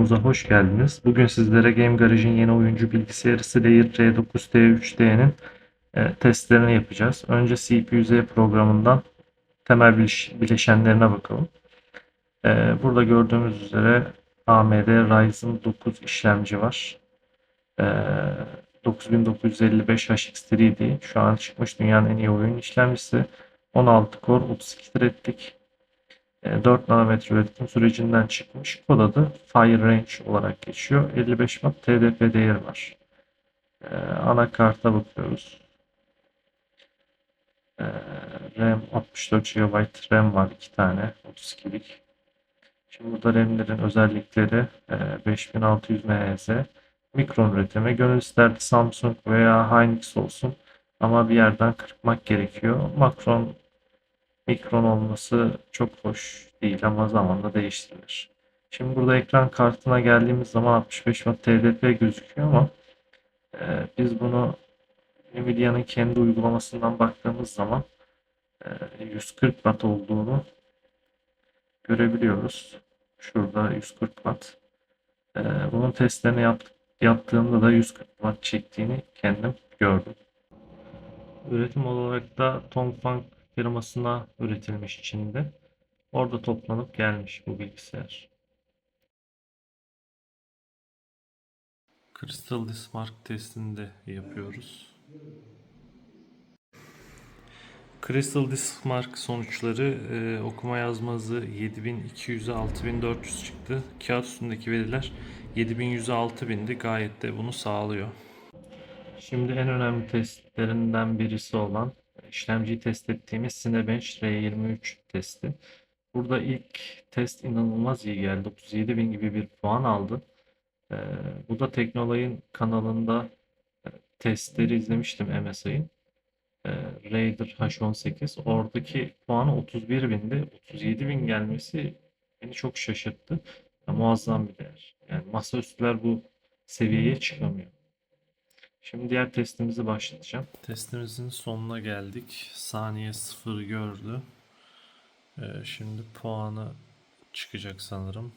videomuza hoş geldiniz. Bugün sizlere Game Garage'in yeni oyuncu bilgisayarı Slayer C9T3D'nin e, testlerini yapacağız. Önce CPU-Z programından temel bileş- bileşenlerine bakalım. E, burada gördüğümüz üzere AMD Ryzen 9 işlemci var. E, 9955 HX3D şu an çıkmış dünyanın en iyi oyun işlemcisi. 16 core 32 threadlik. E, 4 nanometre üretim sürecinden çıkmış. Kod adı Fire Range olarak geçiyor. 55 watt TDP değeri var. E, Anakarta bakıyoruz. E, RAM 64 GB RAM var 2 tane 32'lik. Şimdi burada RAM'lerin özellikleri e, 5600 MHz. Mikron üretimi. Gönül isterdi Samsung veya Hynix olsun. Ama bir yerden kırpmak gerekiyor. Makron mikron olması çok hoş değil ama zamanla değiştirilir. Şimdi burada ekran kartına geldiğimiz zaman 65 Watt TDP gözüküyor ama e, biz bunu Nvidia'nın kendi uygulamasından baktığımız zaman e, 140 Watt olduğunu görebiliyoruz. Şurada 140 Watt. E, bunun testlerini yaptık, yaptığımda da 140 Watt çektiğini kendim gördüm. Üretim olarak da Tongfang firmasına üretilmiş içinde. Orada toplanıp gelmiş bu bilgisayar. Crystal Dismark testini de yapıyoruz. Crystal Dismark sonuçları e, okuma yazma hızı 7200'e 6400 çıktı. Kağıt üstündeki veriler 7100'e 6000'di. Gayet de bunu sağlıyor. Şimdi en önemli testlerinden birisi olan işlemciyi test ettiğimiz Cinebench R23 testi. Burada ilk test inanılmaz iyi geldi. 37.000 gibi bir puan aldı. Ee, bu da Teknolay'ın kanalında e, testleri izlemiştim MSI'ın. Ee, Raider H18. Oradaki puanı 31.000'di. 37.000 gelmesi beni çok şaşırttı. Ya, muazzam bir değer. Yani masaüstüler bu seviyeye çıkamıyor. Şimdi diğer testimizi başlatacağım. Testimizin sonuna geldik. Saniye 0 gördü. Ee, şimdi puanı çıkacak sanırım.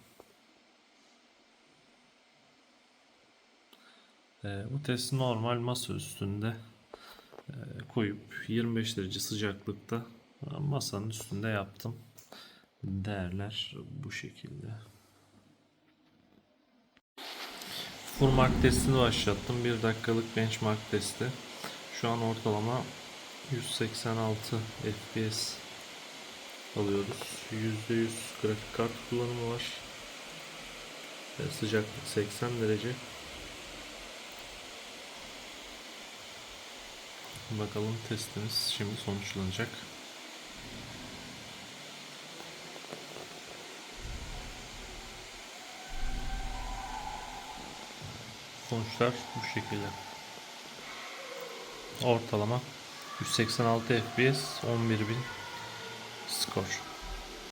Ee, bu testi normal masa üstünde e, koyup 25 derece sıcaklıkta masanın üstünde yaptım. Değerler bu şekilde. Furmark testini başlattım. 1 dakikalık benchmark testi. Şu an ortalama 186 FPS alıyoruz. %100 grafik kart kullanımı var. Ve sıcaklık 80 derece. Bakalım testimiz şimdi sonuçlanacak. Sonuçlar bu şekilde. Ortalama 186 FPS 11.000 skor.